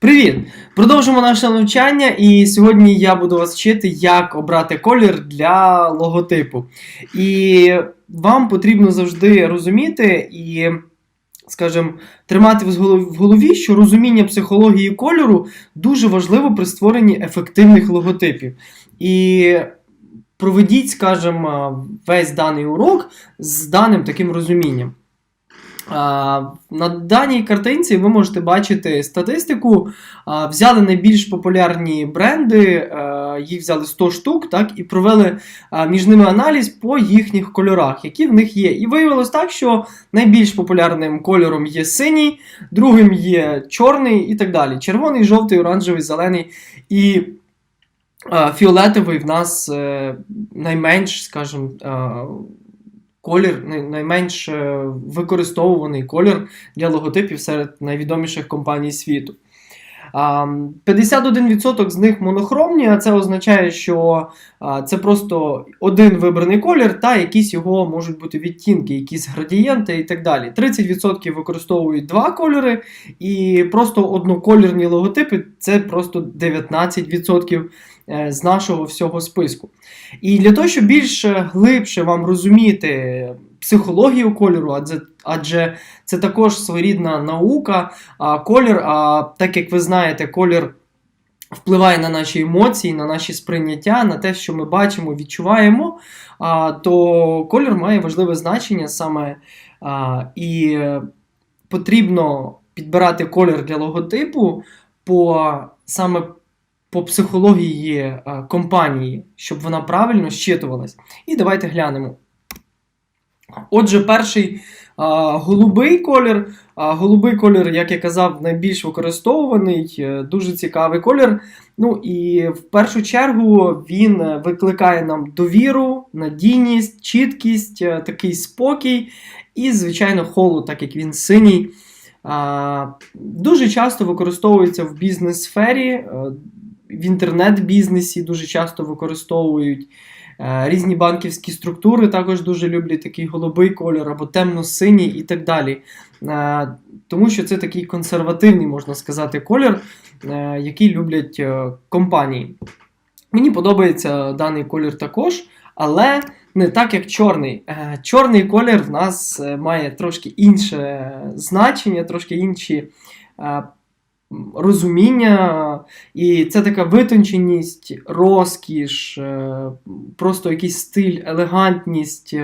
Привіт! Продовжимо наше навчання, і сьогодні я буду вас вчити, як обрати колір для логотипу. І вам потрібно завжди розуміти і, скажімо, тримати в голові- що розуміння психології кольору дуже важливо при створенні ефективних логотипів. І проведіть, скажімо, весь даний урок з даним таким розумінням. На даній картинці ви можете бачити статистику. Взяли найбільш популярні бренди, е, їх взяли 100 штук, так, і провели між ними аналіз по їхніх кольорах, які в них є. І виявилось так, що найбільш популярним кольором є синій, другим є чорний і так далі. Червоний, жовтий, оранжевий, зелений і е, фіолетовий в нас е, найменш, скажімо, е, колір, най- найменш е, використовуваний колір для логотипів серед найвідоміших компаній світу. А, 51% з них монохромні, а це означає, що це просто один вибраний колір, та якісь його можуть бути відтінки, якісь градієнти і так далі. 30% використовують два кольори, і просто однокольорні логотипи це просто 19% е, з нашого всього списку. І для того, щоб більш глибше вам розуміти психологію кольору, адже, адже це також своєрідна наука, а колір, а так як ви знаєте, колір впливає на наші емоції, на наші сприйняття, на те, що ми бачимо, відчуваємо, а, то колір має важливе значення саме а, і потрібно підбирати колір для логотипу по саме по психології е, компанії, щоб вона правильно щитувалась. І давайте глянемо. Отже, перший а, голубий колір. А, голубий колір, як я казав, найбільш використовуваний, е, дуже цікавий колір. Ну і в першу чергу він е, викликає нам довіру, надійність, чіткість, е, такий спокій і, звичайно, холод, так як він синій. А, Дуже часто використовується в бізнес-сфері, в інтернет-бізнесі дуже часто використовують. Е, Різні банківські структури також дуже люблять такий голубий колір або темно-синій і так далі. Е, Тому що це такий консервативний, можна сказати, колір, е, який люблять компанії. Мені подобається даний колір також, але не так, як чорний. Чорний колір в нас має трошки інше значення, трошки інші розуміння. І це така витонченість, розкіш, е, просто якийсь стиль, елегантність,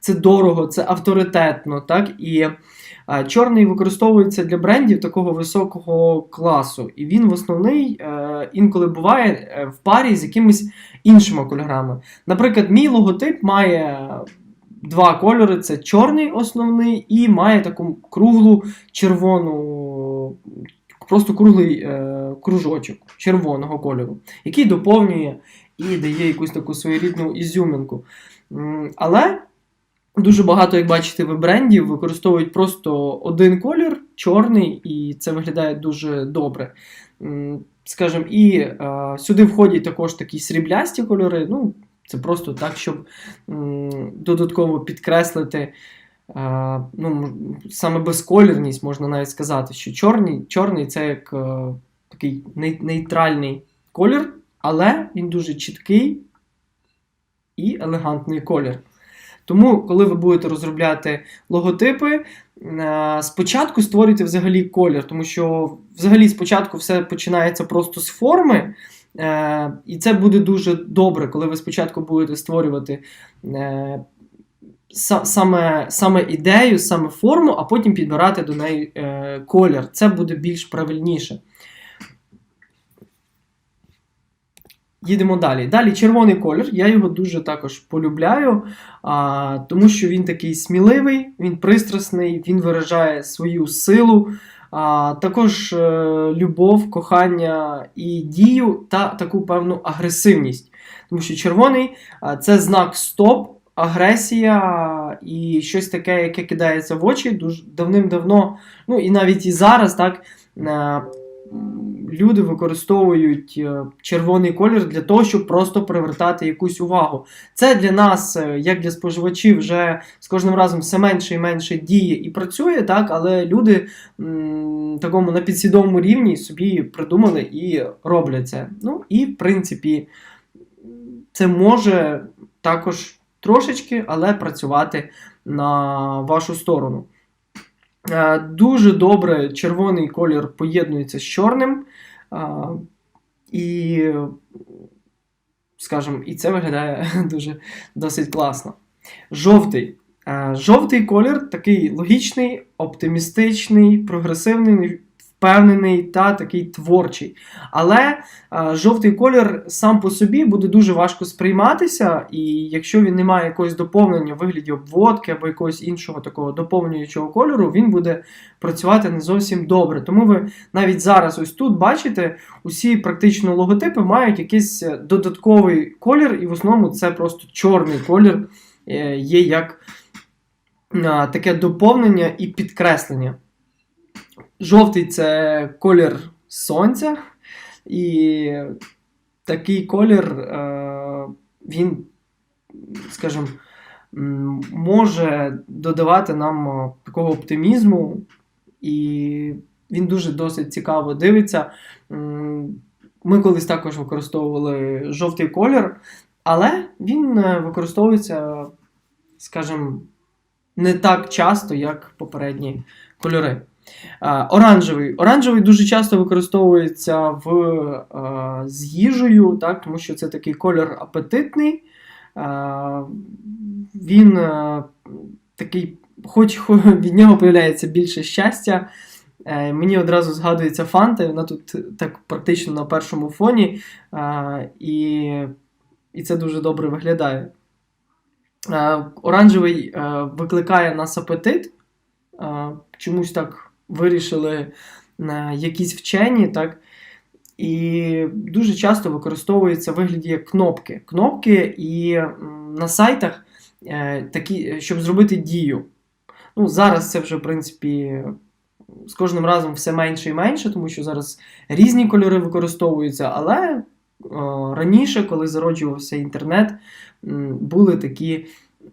це дорого, це авторитетно. так? І е, чорний використовується для брендів такого високого класу. І він в основний е, інколи буває в парі з якимись іншими кольорами. Наприклад, мій логотип має. Два кольори це чорний основний і має таку круглу червону, просто круглий е, кружочок червоного кольору, який доповнює і дає якусь таку своєрідну ізюминку. Але дуже багато, як бачите, ви брендів використовують просто один колір, чорний, і це виглядає дуже добре. Скажем, і е, сюди входять також такі сріблясті кольори. Ну, це просто так, щоб м, додатково підкреслити ну, саме безколірність, можна навіть сказати, що чорний, чорний це як е, такий нейтральний колір, але він дуже чіткий і елегантний колір. Тому, коли ви будете розробляти логотипи, е, спочатку створюйте взагалі колір, тому що взагалі спочатку все починається просто з форми. Е, і це буде дуже добре, коли ви спочатку будете створювати саме, саме ідею, саме форму, а потім підбирати до неї е, колір. Це буде більш правильніше. Їдемо далі. Далі червоний колір. Я його дуже також полюбляю, а, тому що він такий сміливий, він пристрасний, він виражає свою силу, а, також е, любов, кохання і дію та таку певну агресивність. Тому що червоний це знак стоп, агресія і щось таке, яке кидається в очі дуже давним-давно. Ну і навіть і зараз так. е, люди використовують е, червоний колір для того, щоб просто привертати якусь увагу. Це для нас, е, як для споживачів, вже з кожним разом все менше і менше діє і працює, так, але люди м, такому на підсвідомому рівні собі придумали і роблять це. Ну і в принципі, це може також трошечки, але працювати на вашу сторону. Е, Дуже добре червоний колір поєднується з чорним. е, І, скажімо, і це виглядає дуже досить класно. Жовтий. Е, Жовтий колір такий логічний, оптимістичний, прогресивний, впевнений та такий творчий. Але е, жовтий колір сам по собі буде дуже важко сприйматися, і якщо він не має якогось доповнення в вигляді обводки або якогось іншого такого доповнюючого кольору, він буде працювати не зовсім добре. Тому ви навіть зараз ось тут бачите, усі практично логотипи мають якийсь додатковий колір, і в основному це просто чорний колір е, є як е, таке доповнення і підкреслення. Жовтий це колір сонця, і такий колір, е, він, скажімо, може додавати нам е, такого оптимізму, і він дуже досить цікаво дивиться. Ми колись також використовували жовтий колір, але він е, використовується, скажімо, не так часто, як попередні кольори. А, Оранжевий. Оранжевий дуже часто використовується в, з їжею, так, тому що це такий колір апетитний. Він такий, хоч від нього появляється більше щастя. Е, Мені одразу згадується фанта, вона тут так практично на першому фоні, і, і це дуже добре виглядає. Е, Оранжевий е, викликає нас апетит. Е, Чомусь так вирішили якісь вчені, так? І дуже часто використовується в вигляді як кнопки. Кнопки і на сайтах е, такі, щоб зробити дію. Ну, зараз це вже, в принципі, з кожним разом все менше і менше, тому що зараз різні кольори використовуються, але раніше, коли зароджувався інтернет, були такі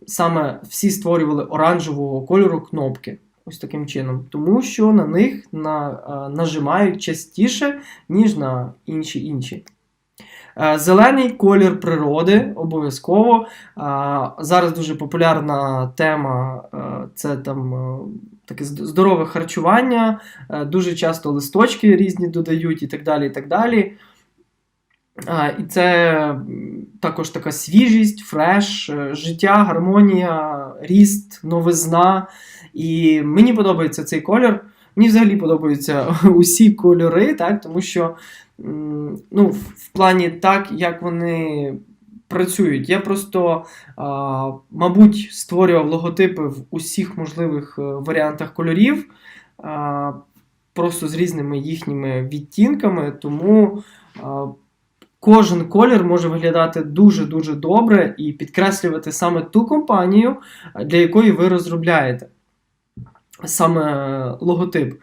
саме всі створювали оранжевого кольору кнопки. Ось таким чином. Тому що на них на, е, нажимають частіше, ніж на інші інші. Е, Зелений колір природи обов'язково. А, Зараз дуже популярна тема е, це там е, таке здорове харчування, е, дуже часто листочки різні додають і так далі. І так далі. І це також така свіжість, фреш, е, життя, гармонія, ріст, новизна. І мені подобається цей колір. Мені взагалі подобаються усі кольори, так, тому що ну, в плані так, як вони працюють. Я просто, мабуть, створював логотипи в усіх можливих е, варіантах кольорів, просто з різними їхніми відтінками, тому. Кожен колір може виглядати дуже-дуже добре і підкреслювати саме ту компанію, для якої ви розробляєте саме логотип.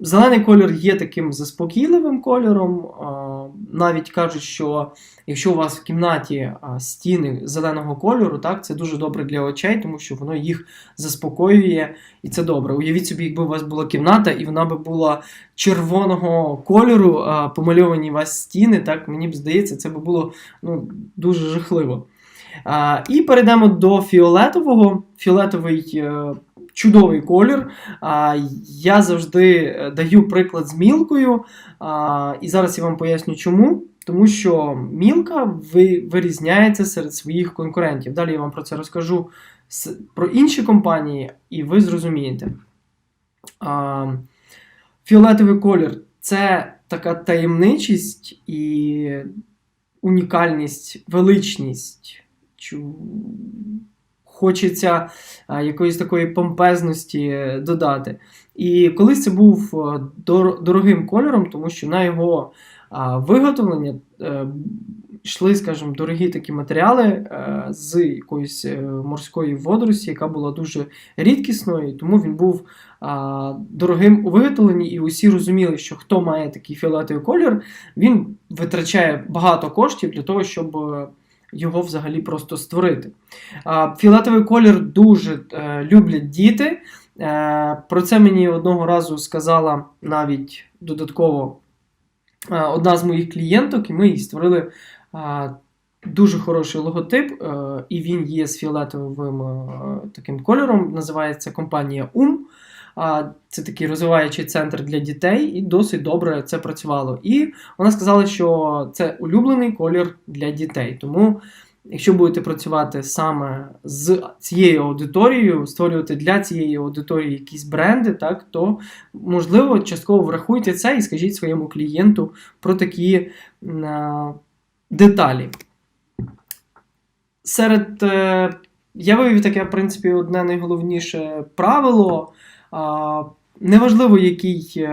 Зелений колір є таким заспокійливим кольором. Навіть кажуть, що якщо у вас в кімнаті стіни зеленого кольору, так, це дуже добре для очей, тому що воно їх заспокоює, і це добре. Уявіть собі, якби у вас була кімната, і вона би була червоного кольору, помальовані у вас стіни, так, мені б здається, це би було ну, дуже жахливо. І перейдемо до фіолетового. Фіолетовий е, чудовий колір. А, Я завжди е, даю приклад з мілкою. А, І зараз я вам поясню чому. Тому що мілка ви- вирізняється серед своїх конкурентів. Далі я вам про це розкажу про інші компанії, і ви зрозумієте. А, Фіолетовий колір це така таємничість і унікальність, величність. Чу- Хочеться якоїсь такої помпезності е, додати. І колись це був е, дорогим кольором, тому що на його виготовлення е, йшли, скажімо, дорогі такі матеріали е, з якоїсь е, морської водорості, яка була дуже рідкісною, тому він був дорогим у виготовленні, і усі розуміли, що хто має такий фіолетовий колір, він витрачає багато коштів для того, щоб е, його взагалі просто створити. А, Фіолетовий колір дуже е, люблять діти. Е, Про це мені одного разу сказала навіть додатково е, одна з моїх клієнток, і ми їй створили дуже хороший логотип, і він є з фіолетовим таким кольором. Називається компанія UM. Це такий розвиваючий центр для дітей, і досить добре це працювало. І вона сказала, що це улюблений колір для дітей. Тому, якщо будете працювати саме з цією аудиторією, створювати для цієї аудиторії якісь бренди, так, то можливо частково врахуйте це і скажіть своєму клієнту про такі а, деталі. Серед е, я вивів таке, в принципі, одне найголовніше правило. Неважливо, який е,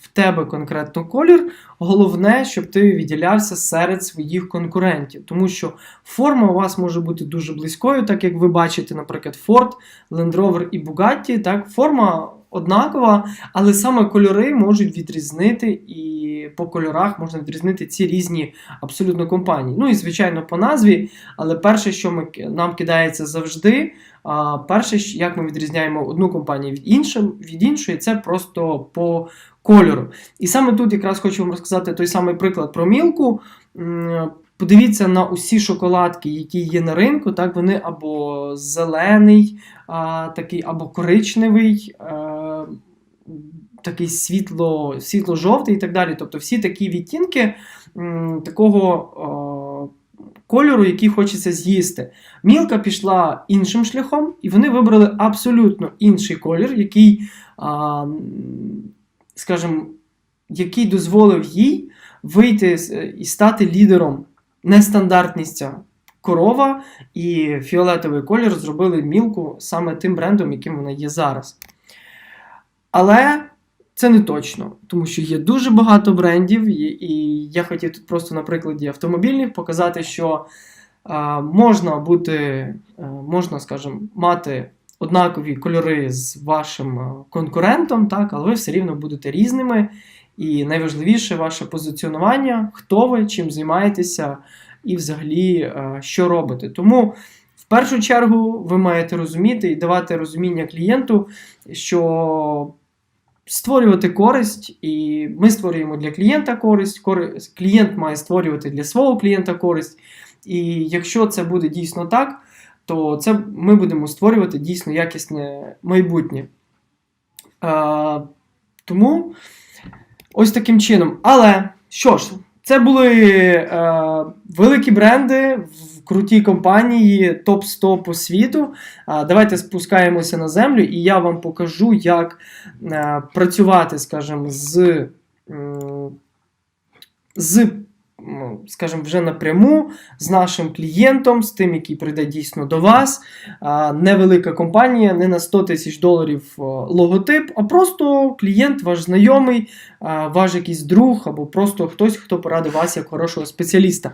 в тебе конкретно колір, головне, щоб ти відділявся серед своїх конкурентів. Тому що форма у вас може бути дуже близькою, так як ви бачите, наприклад, Ford, Land Rover і Bugatti. Так, форма однакова, але саме кольори можуть відрізнити, і по кольорах можна відрізнити ці різні абсолютно компанії. Ну і звичайно, по назві, але перше, що ми, нам кидається завжди. А, Перше, як ми відрізняємо одну компанію від, іншим, від іншої, це просто по кольору. І саме тут якраз хочу вам розказати той самий приклад про мілку. Подивіться на усі шоколадки, які є на ринку, так вони або зелений, а, такий, або коричневий, а, такий світло, світло-жовтий і так далі. Тобто всі такі відтінки такого кольору, який хочеться з'їсти. Мілка пішла іншим шляхом, і вони вибрали абсолютно інший колір, який, скажімо, який дозволив їй вийти і стати лідером нестандартність корова і фіолетовий колір зробили мілку саме тим брендом, яким вона є зараз. Але це не точно, тому що є дуже багато брендів, і, я хотів тут просто на прикладі автомобільних показати, що а, можна бути, а, можна, скажімо, мати однакові кольори з вашим конкурентом, так, але ви все рівно будете різними. І найважливіше ваше позиціонування, хто ви, чим займаєтеся, і взагалі е, що робите. Тому в першу чергу ви маєте розуміти і давати розуміння клієнту, що створювати користь, і ми створюємо для клієнта користь, користь, клієнт має створювати для свого клієнта користь. І якщо це буде дійсно так, то це ми будемо створювати дійсно якісне майбутнє. Е, тому ось таким чином. Але що ж, це були е, великі бренди в крутій компанії, топ-100 по світу. Е, давайте спускаємося на землю, і я вам покажу, як е, працювати, скажімо, з, е, з скажімо, вже напряму з нашим клієнтом, з тим, який прийде дійсно до вас. Невелика компанія, не на 100 тисяч доларів логотип, а просто клієнт, ваш знайомий, ваш якийсь друг, або просто хтось, хто порадив вас як хорошого спеціаліста.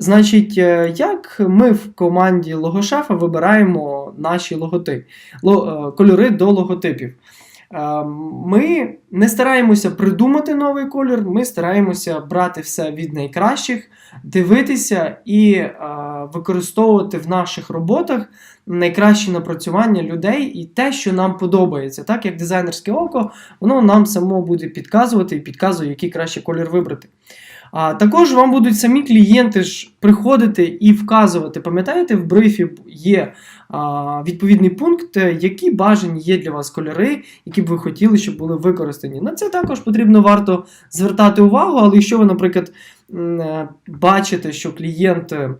Значить, е, як ми в команді логошефа вибираємо наші логотипи, е, кольори до логотипів. Е, Ми не стараємося придумати новий колір, ми стараємося брати все від найкращих, дивитися і е, використовувати в наших роботах найкращі напрацювання людей і те, що нам подобається. Так як дизайнерське око, воно нам само буде підказувати і підказує, який краще колір вибрати. А також вам будуть самі клієнти ж приходити і вказувати. Пам'ятаєте, в брифі є а, відповідний пункт, е, які бажані є для вас кольори, які б ви хотіли, щоб були використані. На це також потрібно варто звертати увагу, але якщо ви, наприклад, е, бачите, що клієнт. е,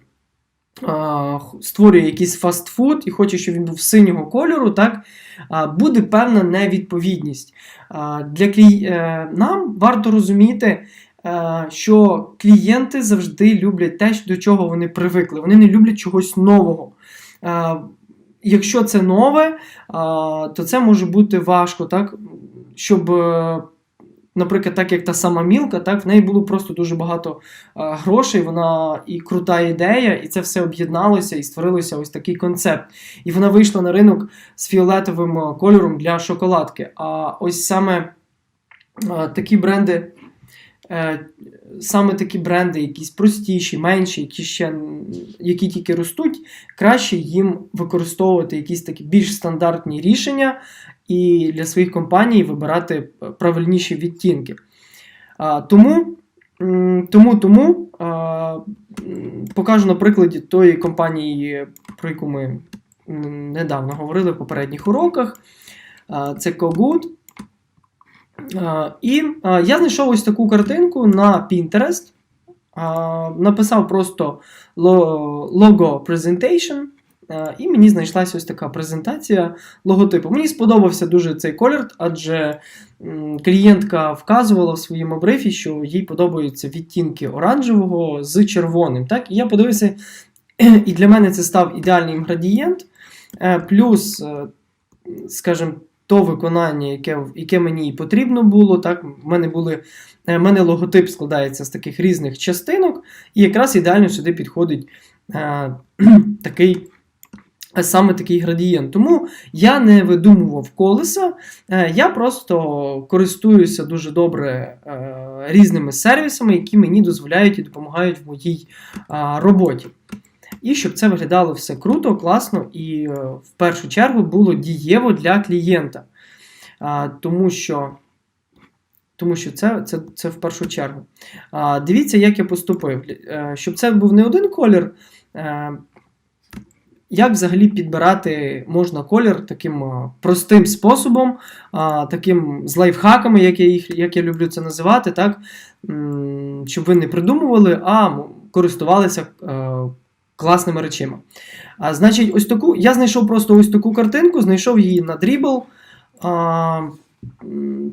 Створює якийсь фастфуд і хоче, щоб він був синього кольору, так буде певна невідповідність. Для клі... Нам варто розуміти, що клієнти завжди люблять те, до чого вони привикли. Вони не люблять чогось нового. Е, Якщо це нове, то це може бути важко, так? щоб е, наприклад, так як та сама мілка, так, в неї було просто дуже багато грошей, вона і крута ідея, і це все об'єдналося і створилося ось такий концепт. І вона вийшла на ринок з фіолетовим кольором для шоколадки. А ось саме такі бренди. Е, Саме такі бренди, якісь простіші, менші, які ще які тільки ростуть, краще їм використовувати якісь такі більш стандартні рішення і для своїх компаній вибирати е, правильніші відтінки. Тому, тому, тому покажу на прикладі тої компанії, про яку ми недавно говорили в попередніх уроках. Це Cogood. І я знайшов ось таку картинку на Pinterest. Написав просто logo presentation. І мені знайшлася ось така презентація логотипу. Мені сподобався дуже цей колір, адже клієнтка вказувала в своєму брифі, що їй подобаються відтінки оранжевого з червоним. Так? І я подивився, і для мене це став ідеальний інгредієнт. Е, Плюс, е, скажімо, то виконання, яке, яке мені і потрібно було. Так? В мене були, е, в мене логотип складається з таких різних частинок, і якраз ідеально сюди підходить е, такий. е, Саме такий градієнт. Тому я не видумував колеса, е, я просто користуюся дуже добре різними сервісами, які мені дозволяють і допомагають в моїй роботі. І щоб це виглядало все круто, класно і е, в першу чергу було дієво для клієнта. Тому що. Тому що це, це, це в першу чергу. Дивіться, як я поступив. Е, Щоб це був не один колір. е, Як взагалі підбирати можна колір таким простим способом, таким з лайфхаками, як я, їх, як я люблю це називати, так? Щоб ви не придумували, а користувалися класними речима. А, значить, ось таку, я знайшов просто ось таку картинку, знайшов її на Dribble.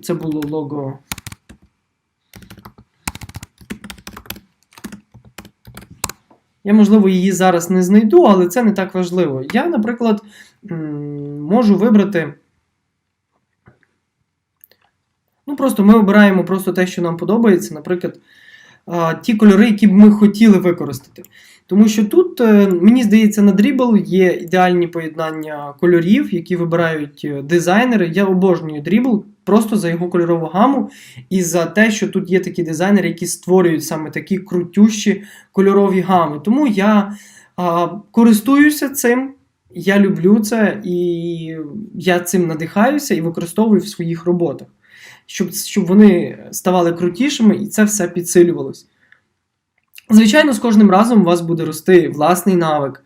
Це було лого. Я, можливо, її зараз не знайду, але це не так важливо. Я, наприклад, можу вибрати. Ну, просто ми обираємо просто те, що нам подобається, наприклад, ті кольори, які б ми хотіли використати. Тому що тут, е, мені здається, на Dribble є ідеальні поєднання кольорів, які вибирають е, дизайнери. Я обожнюю Dribble просто за його кольорову гаму і за те, що тут є такі дизайнери, які створюють саме такі крутющі кольорові гами. Тому я а, користуюся цим. Я люблю це, і я цим надихаюся і використовую в своїх роботах, щоб, щоб вони ставали крутішими і це все підсилювалось. Звичайно, з кожним разом у вас буде рости власний навик,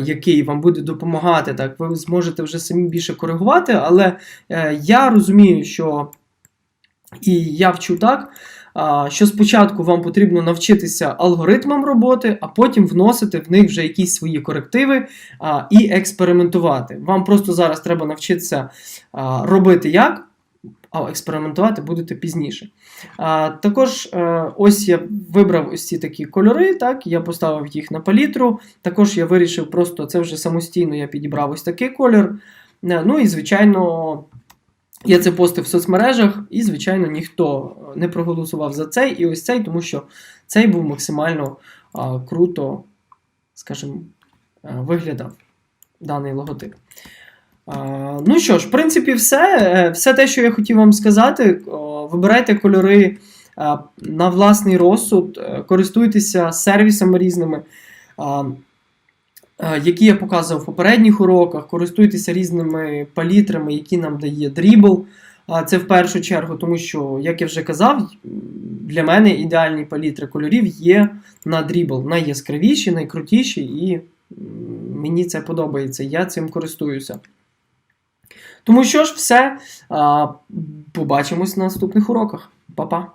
який вам буде допомагати. Так, ви зможете вже самі більше коригувати, але е, я розумію, що і я вчу так, що спочатку вам потрібно навчитися алгоритмам роботи, а потім вносити в них вже якісь свої корективи і експериментувати. Вам просто зараз треба навчитися робити як, а експериментувати будете пізніше. А, також е, ось я вибрав ось ці такі кольори, так, я поставив їх на палітру. Також я вирішив просто це вже самостійно я підібрав ось такий колір. Е, Ну і, звичайно, я це постив в соцмережах, і, звичайно, ніхто не проголосував за цей і ось цей, тому що цей був максимально а, круто, скажімо, виглядав даний логотип. Ну що ж, в принципі, все. Е, Все те, що я хотів вам сказати. Вибирайте кольори на власний розсуд, е, користуйтеся сервісами різними. е, Які я показував в попередніх уроках, користуйтеся різними палітрами, які нам дає. А Це в першу чергу, тому що, як я вже казав, для мене ідеальні палітри кольорів є на Dribble. Найяскравіші, найкрутіші, і мені це подобається. Я цим користуюся. Тому що ж, все. Побачимось на наступних уроках. Па-па!